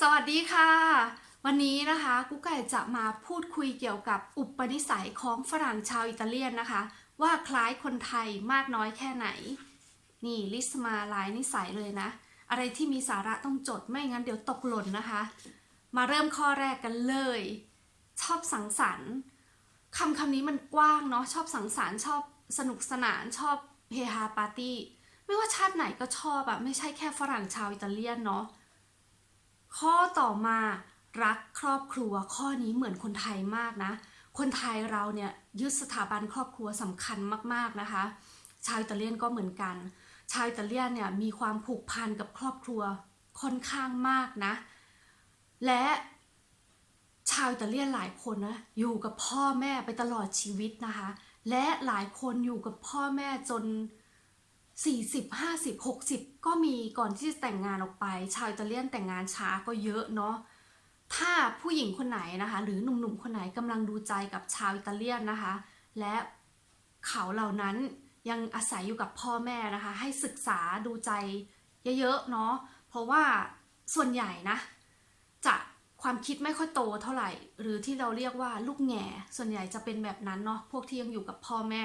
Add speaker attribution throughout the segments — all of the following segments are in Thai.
Speaker 1: สวัสดีค่ะ วันนี้นะคะกุ๊กไก่จะมาพูดคุยเกี่ยวกับอุปนิสัยของฝรั่งชาวอิตาเลียนนะคะ ว่าคล้ายคนไทยมากน้อยแค่ไหน นี่ลิสต์มาหลายนิสัยเลยนะ อะไรที่มีสาระต้องจดไม่งั้นเดี๋ยวตกหล่นนะคะ มาเริ่มข้อแรกกันเลย ชอบสังสรรค์คำคำนี้มันกว้างเนาะชอบสังสรรค์ชอบสนุกสนานชอบเฮฮาปาร์ตี้ไม่ว่าชาติไหนก็ชอบอะไม่ใช่แค่ฝรั่งชาวอิตาเลียนเนาะ ข้อต่อมารักครอบครัวข้อนี้เหมือนคนไทยมากนะ คนไทยเราเนี่ยยึดสถาบันครอบครัวสำคัญมากๆนะคะ ชาวอิตาเลียนก็เหมือนกัน ชาวอิตาเลียนเนี่ยมีความผูกพันกับครอบครัวค่อนข้างมากนะ และชาวอิตาเลียนหลายคนนะอยู่กับพ่อแม่ไปตลอดชีวิตนะคะ และหลายคนอยู่กับพ่อแม่จน 40 50 60 ก็มีก่อนที่จะแต่งงานออกไป ชาวอิตาเลียนแต่งงานช้าก็เยอะเนาะถ้าผู้หญิงคนไหนนะคะ หรือหนุ่มๆคนไหนกำลังดูใจกับชาวอิตาเลียนนะคะ และเขาเหล่านั้นยังอาศัยอยู่กับพ่อแม่นะคะ ให้ศึกษาดูใจเยอะๆเนาะเพราะว่าส่วนใหญ่นะ จะความคิดไม่ค่อยโตเท่าไหร่ หรือที่เราเรียกว่าลูกแง่ส่วนใหญ่จะเป็นแบบนั้นเนาะพวกที่ยังอยู่กับพ่อแม่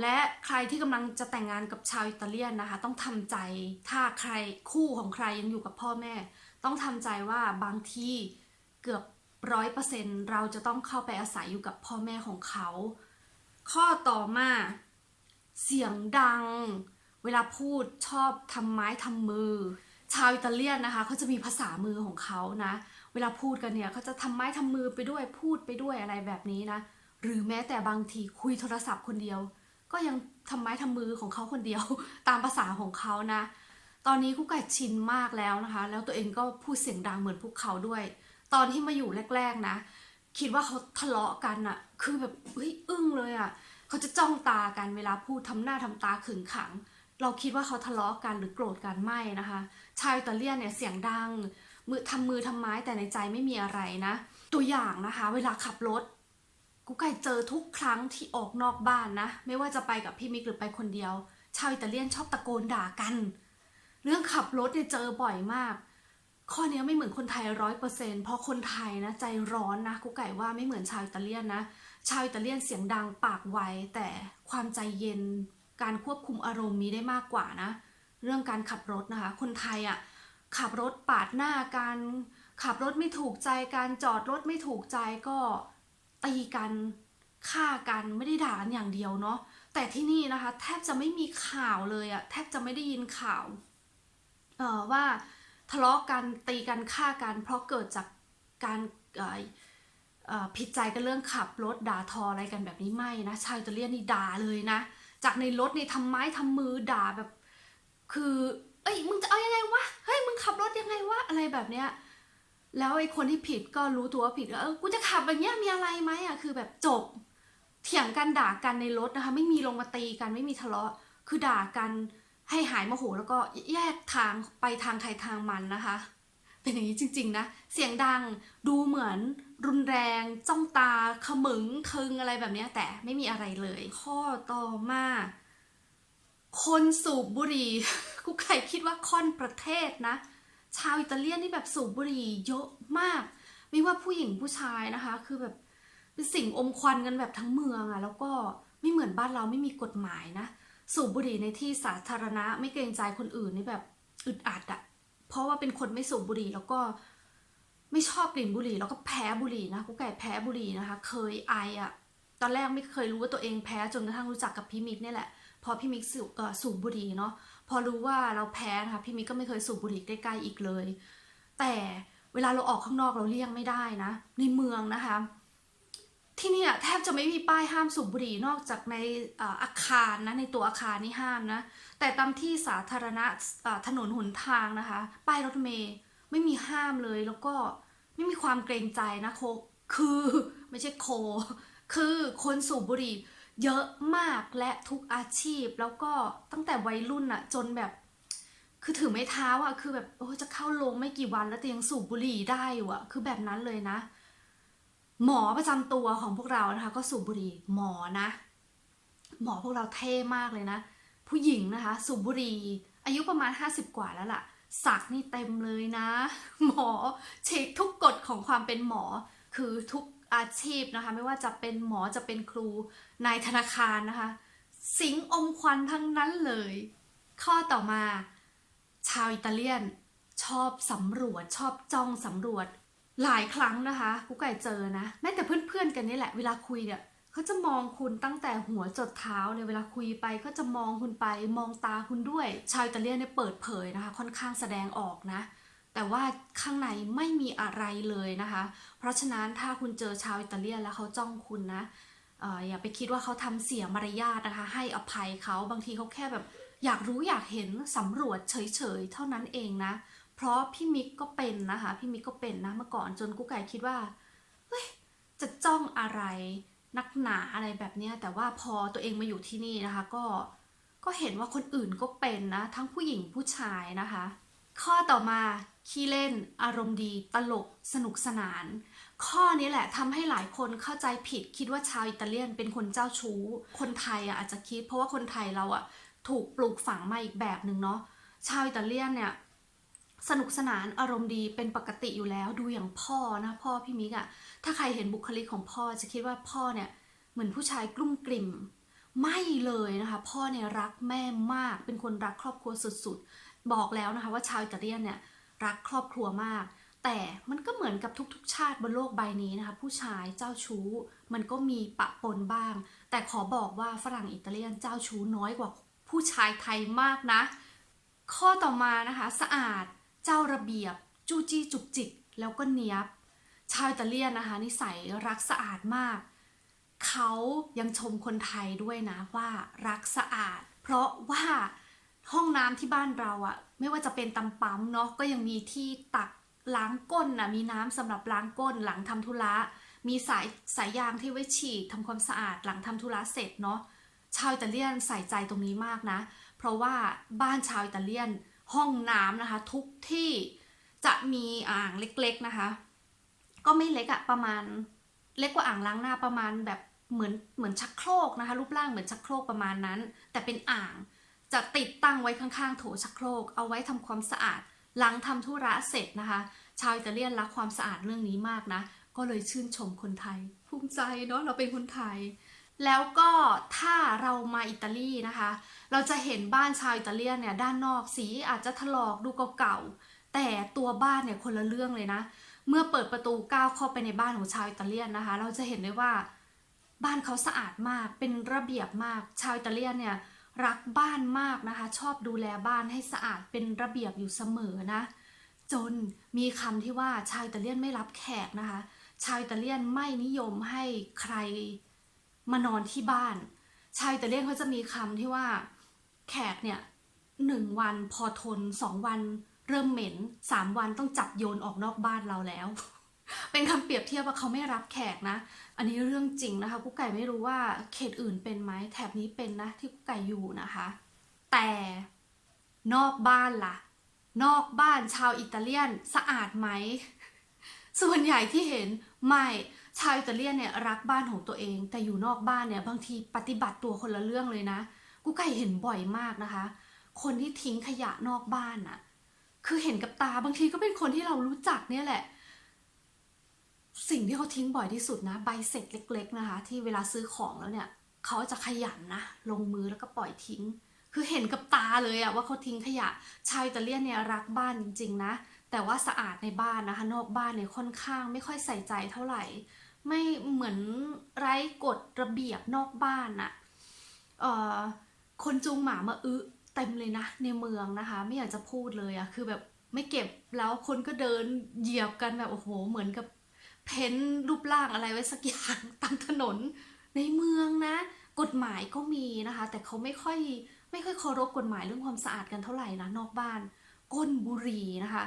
Speaker 1: และใครที่กำลังจะแต่งงานกับชาวอิตาเลียนนะคะ ต้องทำใจถ้าใครคู่ของใครยังอยู่กับพ่อแม่ ต้องทำใจว่าบางที่เกือบร้อยเปอร์เซ็นเราจะต้องเข้าไปอาศัยอยู่กับพ่อแม่ของเขา ข้อต่อมา เสียงดัง เวลาพูดชอบทำไม้ทำมือ ชาวอิตาเลียนนะคะเขาจะมีภาษามือของเขานะ เวลาพูดกันเนี่ยเขาจะทำไม้ทำมือไปด้วยพูดไปด้วยอะไรแบบนี้นะ หรือแม้แต่บางทีคุยโทรศัพท์คนเดียว ก็ยังทำไม้ทำมือของเขาคนเดียว ตามภาษาของเขานะ ตอนนี้กุ๊กไก่ชินมากแล้วนะคะ แล้วตัวเองก็พูดเสียงดังเหมือนพวกเขาด้วย ตอนที่มาอยู่แรก ๆนะ คิดว่าเขาทะเลาะกันอะคือแบบเฮ้ยอึ้งเลยอะเขาจะจ้องตากันเวลาพูดทำหน้าทำตาขึงขัง เราคิดว่าเขาทะเลาะกันหรือโกรธกันไม่นะคะ ชาวอิตาเลียนเนี่ยเสียงดังมือทำมือทำไม้แต่ในใจไม่มีอะไรนะ ตัวอย่างนะคะ เวลาขับรถ กูไก่เจอทุกครั้งที่ออกนอกบ้านนะ ไม่ว่าจะไปกับพี่มิกหรือไปคนเดียว ชาวอิตาเลียนชอบตะโกนด่ากัน เรื่องขับรถเนี่ยเจอบ่อยมาก ข้อนี้ไม่เหมือนคนไทยร้อยเปอร์เซ็นเพราะคนไทยนะใจร้อนนะกูไก่ว่าไม่เหมือนชาวอิตาเลียนนะ ชาวอิตาเลียนเสียงดังปากไวแต่ความใจเย็น การควบคุมอารมณ์มีได้มากกว่านะ เรื่องการขับรถนะคะ คนไทยอะ่ะขับรถปาดหน้ากันขับรถไม่ถูกใจการจอดรถไม่ถูกใจก็ ตีกันฆ่ากันไม่ได้ด่ากันอย่างเดียวเนาะแต่ที่นี่นะคะ แทบจะไม่มีข่าวเลยอะแทบจะไม่ได้ยินข่าวเอ่อว่าทะเลาะกันตีกันฆ่ากัน เพราะเกิดจากการผิดใจกันเรื่องขับรถด่าทออะไรกันแบบนี้ไม่นะชาวอิตาเลียนนี่ด่าเลยนะ จากในรถนี่ทำไม้ทำมือด่าแบบ คือ เอ้ยมึงจะเอายังไงวะเฮ้ยมึงขับรถยังไงวะอะไรแบบเนี้ย แล้วไอ้คนที่ผิดก็รู้ตัวว่าผิดก็เออกูจะขับแบบเนี้ยมีอะไรไหมอะคือแบบจบเถียงกันด่ากันในรถนะคะ ไม่มีลงมาตีกันไม่มีทะเลาะ คือด่ากันให้หายโมโหแล้วก็แยกทางไปทางใครทางมันนะคะ เป็นอย่างนี้จริง ๆ นะ เสียงดังดูเหมือนรุนแรงจ้องตาขมึงคึงอะไรแบบนี้แต่ไม่มีอะไรเลย ข้อต่อมาคนสูบบุหรี่กูไข่คิดว่าค่อนประเทศนะ ชาวอิตาเลียนนี่แบบสูบบุหรี่เยอะมาก ไม่ว่าผู้หญิงผู้ชายนะคะ คือแบบเป็นสิ่งอมควันกันแบบทั้งเมืองอะแล้วก็ไม่เหมือนบ้านเราไม่มีกฎหมายนะ สูบบุหรี่ในที่สาธารณะ ไม่เกรงใจคนอื่นนี่แบบอึดอัดอะเพราะว่าเป็นคนไม่สูบบุหรี่แล้วก็ไม่ชอบกลิ่นบุหรี่แล้วก็แพ้บุหรี่นะกูไก่แพ้บุหรี่นะคะ เคยไออะตอนแรกไม่เคยรู้ว่าตัวเองแพ้จนกระทั่งรู้จักกับพี่มิกเนี่ยแหละพอพี่มิกสูบสูบบุหรี่เนาะ พอรู้ว่าเราแพ้นะคะพี่มิกก็ไม่เคยสูบบุหรี่ใกล้ๆอีกเลย แต่เวลาเราออกข้างนอกเราเลี่ยงไม่ได้นะ ในเมืองนะคะ ที่นี่แทบจะไม่มีป้ายห้ามสูบบุหรี่นอกจากในอาคารนะในตัวอาคารนี่ห้ามนะ แต่ตามที่สาธารณะถนนหนทางนะคะ ป้ายรถเมย์ไม่มีห้ามเลยแล้วก็ไม่มีความเกรงใจนะโคคือไม่ใช่โค คือคนสูบบุหรี่ เยอะมากและทุกอาชีพแล้วก็ตั้งแต่วัยรุ่นอะจนแบบ คือถือไม้เท้าอะคือแบบโอ้จะเข้าโรงไม่กี่วันแล้วแต่ยังสูบบุหรี่ได้อยู่อะคือแบบนั้นเลยนะ หมอประจำตัวของพวกเรานะคะ ก็สูบบุหรี่หมอนะ หมอพวกเราเท่มากเลยนะ ผู้หญิงนะคะ สูบบุหรี่อายุประมาณ 50 กว่าแล้วล่ะ สักนี่เต็มเลยนะ หมอเช็คทุกกฎของความเป็นหมอคือทุกอาชีพนะคะ ไม่ว่าจะเป็นหมอจะเป็นครู นายธนาคารนะคะ สิงอมควันทั้งนั้นเลย ข้อต่อมา ชาวอิตาเลียนชอบสำรวจชอบจ้องสำรวจหลายครั้งนะคะกุ๊กไก่เจอนะแม้แต่เพื่อนๆกันนี่แหละเวลาคุยเนี่ยเขาจะมองคุณตั้งแต่หัวจดเท้าเลยเวลาคุยไปก็จะมองคุณไปมองตาคุณด้วย ชาวอิตาเลียนเนี่ยเปิดเผยนะคะ ค่อนข้างแสดงออกนะ แต่ว่าข้างในไม่มีอะไรเลยนะคะ เพราะฉะนั้นถ้าคุณเจอชาวอิตาเลียนแล้วเขาจ้องคุณนะ อย่าไปคิดว่าเขาทำเสียมารยาทนะคะ ให้อภัยเขาบางทีเขาแค่แบบอยากรู้อยากเห็นสำรวจเฉยๆ เท่านั้นเองนะ เพราะพี่มิกก็เป็นนะคะ พี่มิกก็เป็นนะเมื่อก่อนจนกุ๊กไก่คิดว่าเฮ้ยจะจ้องอะไรนักหนาอะไรแบบเนี้ยแต่ว่าพอตัวเองมาอยู่ที่นี่นะคะ ก็ก็เห็นว่าคนอื่นก็เป็นนะ ทั้งผู้หญิงผู้ชายนะคะ ข้อต่อมาขี้เล่น อารมณ์ดี ตลก สนุกสนาน ข้อนี้แหละทำให้หลายคนเข้าใจผิดคิดว่าชาวอิตาเลียนเป็นคนเจ้าชู้ คนไทยอะอาจจะคิด เพราะว่าคนไทยเราอะถูกปลูกฝังมาอีกแบบหนึ่งเนาะชาวอิตาเลียนเนี่ยสนุกสนานอารมณ์ดีเป็นปกติอยู่แล้วดูอย่างพ่อนะพ่อพี่มิกอะถ้าใครเห็นบุคลิกของพ่อจะคิดว่าพ่อเนี่ยเหมือนผู้ชายกลุ้มกลิ่มไม่เลยนะคะ พ่อเนี่ยรักแม่มากเป็นคนรักครอบครัวสุดๆ บอกแล้วนะคะว่าชาวอิตาเลียนเนี่ยรักครอบครัวมาก แต่มันก็เหมือนกับทุกๆ ชาติบนโลกใบนี้นะคะ ผู้ชายเจ้าชู้ มันก็มีปะปนบ้าง แต่ขอบอกว่าฝรั่งอิตาเลียนเจ้าชู้น้อยกว่าผู้ชายไทยมากนะ ข้อต่อมานะคะสะอาดเจ้าระเบียบ จู้จี้จุกจิก แล้วก็เนียบ ชาวอิตาเลียนนะคะ นิสัยรักสะอาดมาก เขายังชมคนไทยด้วยนะว่ารักสะอาด เพราะว่า ห้องน้ำที่บ้านเราอะไม่ว่าจะเป็นตำปั๊มเนาะก็ยังมีที่ตักล้างก้นนะมีน้ำสำหรับล้างก้นหลังทำธุระมีสายสายยางที่ไว้ฉีดทำความสะอาดหลังทำธุระเสร็จเนาะชาวอิตาเลียนใส่ใจตรงนี้มากนะ เพราะว่าบ้านชาวอิตาเลียนห้องน้ำนะคะ ทุกที่จะมีอ่างเล็กๆนะคะ ก็ไม่เล็กอะประมาณ เล็กกว่าอ่างล้างหน้าประมาณแบบเหมือนเหมือนชักโครกนะคะ รูปร่างเหมือนชักโครกประมาณนั้น แต่เป็นอ่าง จะติดตั้งไว้ข้างๆ โถชักโครก เอาไว้ทำความสะอาด หลังทำธุระเสร็จนะคะ ชาวอิตาเลียนรักความสะอาดเรื่องนี้มากนะ ก็เลยชื่นชมคนไทย ภูมิใจเนาะเราเป็นคนไทย แล้วก็ถ้าเรามาอิตาลีนะคะ เราจะเห็นบ้านชาวอิตาเลียนเนี่ยด้านนอกสีอาจจะถลอกดูเก่าๆแต่ตัวบ้านเนี่ยคนละเรื่องเลยนะ เมื่อเปิดประตูก้าวเข้าไปในบ้านของชาวอิตาเลียนนะคะ เราจะเห็นได้ว่าบ้านเขาสะอาดมากเป็นระเบียบมากชาวอิตาเลียนเนี่ย รักบ้านมากนะคะ ชอบดูแลบ้านให้สะอาดเป็นระเบียบอยู่เสมอนะ จนมีคำที่ว่าชาวอิตาเลียนไม่รับแขกนะคะ ชาวอิตาเลียนไม่นิยมให้ใครมานอนที่บ้าน ชาวอิตาเลียนเขาจะมีคำที่ว่าแขกเนี่ยหนึ่งวันพอทนสองวันเริ่มเหม็นสามวันต้องจับโยนออกนอกบ้านเราแล้ว เป็นคำเปรียบเทียบว่าเขาไม่รับแขกนะ อันนี้เรื่องจริงนะคะกุ๊กไก่ไม่รู้ว่าเขตอื่นเป็นไหมแถบนี้เป็นนะที่กุ๊กไก่อยู่นะคะ แต่นอกบ้านล่ะ นอกบ้านชาวอิตาเลียนสะอาดไหม ส่วนใหญ่ที่เห็นไม่ชาวอิตาเลียนเนี่ยรักบ้านของตัวเอง แต่อยู่นอกบ้านเนี่ยบางทีปฏิบัติตัวคนละเรื่องเลยนะกูไก่เห็นบ่อยมากนะคะ คนที่ทิ้งขยะนอกบ้านน่ะ คือเห็นกับตาบางทีก็เป็นคนที่เรารู้จักเนี่ยแหละ สิ่งที่เขาทิ้งบ่อยที่สุดนะใบเสร็จเล็ก ๆนะคะ ที่เวลาซื้อของแล้วเนี่ยเขาจะขยันนะลงมือแล้วก็ปล่อยทิ้ง คือเห็นกับตาเลยอะว่าเขาทิ้งขยะชาวอิตาเลียนเนี่ยรักบ้านจริง ๆ นะ แต่ว่าสะอาดในบ้านนะคะนอกบ้านเนี่ยค่อนข้างไม่ค่อยใส่ใจเท่าไหร่ ไม่เหมือนไร้กฎระเบียบนอกบ้านน่ะเอ่อคนจูงหมามาอึเต็มเลยนะในเมืองนะคะ ไม่อยากจะพูดเลยอะคือแบบไม่เก็บแล้วคนก็เดินเหยียบกันแบบโอ้โห เหมือนกับ เพ้นรูปร่างอะไรไว้สักอย่างตามถนนในเมืองนะ กฎหมายก็มีนะคะ แต่เขาไม่ค่อยไม่ค่อยเคารพกฎหมายเรื่องความสะอาดกันเท่าไหร่นะนอกบ้าน ก้นบุหรี่นะคะ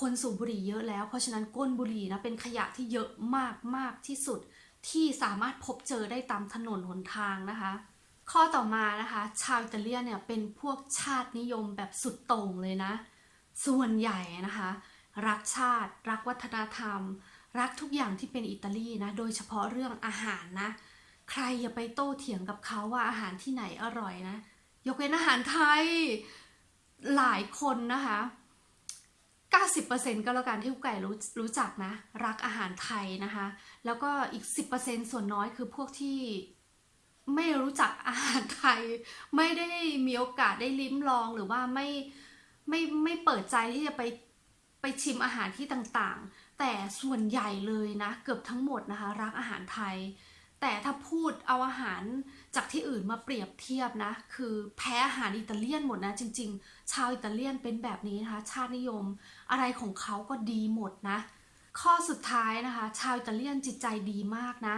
Speaker 1: คนสูบบุหรี่เยอะแล้ว เพราะฉะนั้นก้นบุหรี่นะเป็นขยะที่เยอะมากมากที่สุดที่สามารถพบเจอได้ตามถนนหนทางนะคะ ข้อต่อมานะคะ ชาวอิตาเลียนเนี่ยเป็นพวกชาตินิยมแบบสุดโต่งเลยนะ ส่วนใหญ่นะคะ รักชาติ รักวัฒนธรรม รักทุกอย่างที่เป็นอิตาลีนะ โดยเฉพาะเรื่องอาหารนะ ใครอย่าไปโต้เถียงกับเขาว่าอาหารที่ไหนอร่อยนะ ยกเว้นอาหารไทยหลายคนนะคะ 90%ก็แล้วกันที่กุ๊กไก่รู้รู้จักนะ รักอาหารไทยนะคะ แล้วก็อีก 10%ส่วนน้อยคือพวกที่ไม่รู้จักอาหารไทย ไม่ได้มีโอกาสได้ลิ้มลองหรือว่าไม่ไม่ไม่เปิดใจที่จะไปไปชิมอาหารที่ต่างๆ แต่ส่วนใหญ่เลยนะ เกือบทั้งหมดนะคะ รักอาหารไทย แต่ถ้าพูดเอาอาหารจากที่อื่นมาเปรียบเทียบนะ คือแพ้อาหารอิตาเลียนหมดนะ จริง ๆ ชาวอิตาเลียนเป็นแบบนี้นะคะ ชาตินิยม อะไรของเขาก็ดีหมดนะ ข้อสุดท้ายนะคะ ชาวอิตาเลียนจิตใจดีมากนะ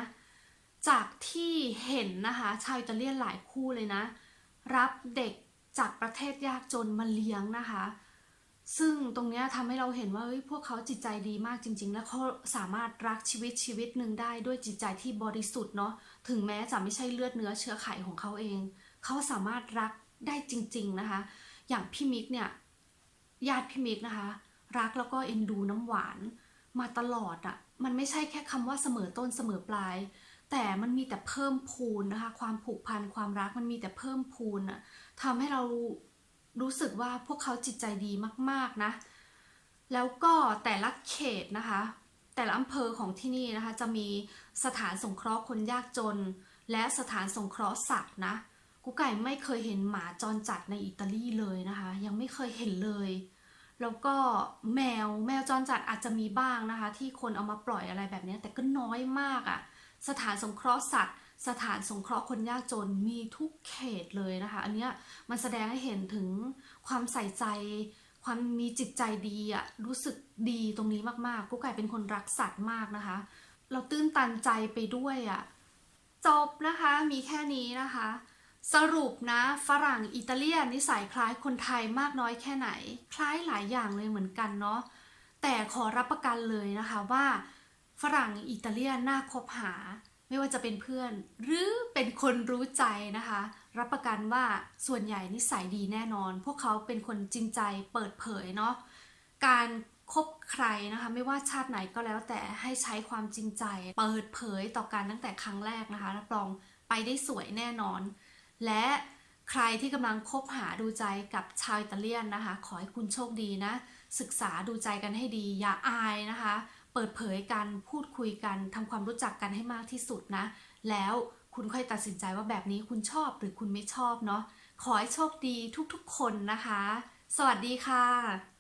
Speaker 1: จากที่เห็นนะคะ ชาวอิตาเลียนหลายคู่เลยนะ รับเด็กจากประเทศยากจนมาเลี้ยงนะคะ ซึ่งตรงนี้ทำให้เราเห็นว่าเฮ้ยพวกเขาจิตใจดีมากจริง ๆ แล้วเขาสามารถรักชีวิตชีวิตหนึ่งได้ด้วยจิตใจที่บริสุทธิ์เนาะถึงแม้จะไม่ใช่เลือดเนื้อเชื้อไขของเขาเอง เขาสามารถรักได้จริง ๆนะคะ อย่างพี่มิกเนี่ยญาติพี่มิกนะคะ รักแล้วก็เอ็นดูน้ำหวานมาตลอดอะ่ะมันไม่ใช่แค่คำว่าเสมอต้นเสมอปลาย แต่มันมีแต่เพิ่มพูนนะคะ ความผูกพันความรักมันมีแต่เพิ่มพูนอะทำให้เรา รู้สึกว่าพวกเขาจิตใจดีมากๆนะ แล้วก็แต่ละเขตนะคะ แต่ละอำเภอของที่นี่นะคะ จะมีสถานสงเคราะห์คนยากจน และสถานสงเคราะห์สัตว์นะกูไก่ไม่เคยเห็นหมาจรจัดในอิตาลีเลยนะคะ ยังไม่เคยเห็นเลย แล้วก็แมวแมวจรจัดอาจจะมีบ้างนะคะ ที่คนเอามาปล่อยอะไรแบบนี้แต่ก็น้อยมากอะ่ะสถานสงเคราะห์สัตว์ สถานสงเคราะห์คนยากจนมีทุกเขตเลยนะคะ อันเนี้ยมันแสดงให้เห็นถึงความใส่ใจ ความมีจิตใจดีอะรู้สึกดีตรงนี้มากๆกุ๊กไก่เป็นคนรักสัตว์มากนะคะ เราตื้นตันใจไปด้วยอะจบนะคะมีแค่นี้นะคะ สรุปนะฝรั่งอิตาเลียนนิสัยคล้ายคนไทยมากน้อยแค่ไหน คล้ายหลายอย่างเลยเหมือนกันเนาะแต่ขอรับประกันเลยนะคะว่า ฝรั่งอิตาเลียนน่าคบหา ไม่ว่าจะเป็นเพื่อน หรือเป็นคนรู้ใจนะคะ รับประกันว่าส่วนใหญ่นิสัยดีแน่นอน พวกเขาเป็นคนจริงใจเปิดเผยเนาะการคบใครนะคะไม่ว่าชาติไหนก็แล้วแต่ให้ใช้ความจริงใจ เปิดเผยต่อกันตั้งแต่ครั้งแรกนะคะรับรองไปได้สวยแน่นอน และใครที่กำลังคบหาดูใจกับชาวอิตาเลียนนะคะ ขอให้คุณโชคดีนะ ศึกษาดูใจกันให้ดีอย่าอายนะคะ ปิดเผยกันพูดคุยกันทำความรู้จักกันให้มากที่สุดนะ แล้วคุณค่อยตัดสินใจว่าแบบนี้คุณชอบหรือคุณไม่ชอบเนาะขอให้โชคดีทุกๆ คนนะคะ สวัสดีค่ะ